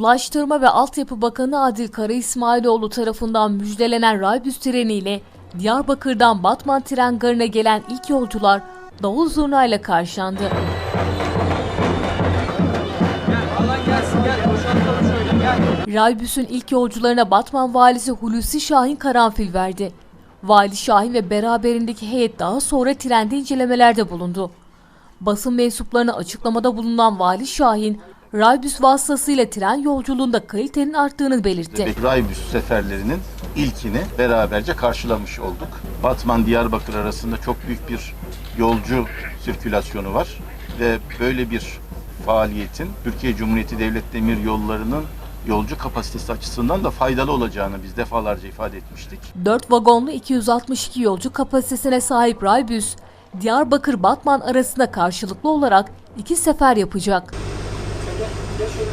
Ulaştırma ve Altyapı Bakanı Adil Kara İsmailoğlu tarafından müjdelenen Raybüs treniyle Diyarbakır'dan Batman tren garına gelen ilk yolcular davul zurnayla karşılandı. Raybüs'ün ilk yolcularına Batman valisi Hulusi Şahin karanfil verdi. Vali Şahin ve beraberindeki heyet daha sonra trende incelemelerde bulundu. Basın mensuplarına açıklamada bulunan Vali Şahin, Raybüs vasıtasıyla tren yolculuğunda kalitenin arttığını belirtti. Raybüs seferlerinin ilkini beraberce karşılamış olduk. Batman-Diyarbakır arasında çok büyük bir yolcu sirkülasyonu var ve böyle bir faaliyetin Türkiye Cumhuriyeti Devlet Demir Yolları'nın yolcu kapasitesi açısından da faydalı olacağını biz defalarca ifade etmiştik. 4 vagonlu 262 yolcu kapasitesine sahip Raybüs, Diyarbakır-Batman arasında karşılıklı olarak iki sefer yapacak. Gel şöyle.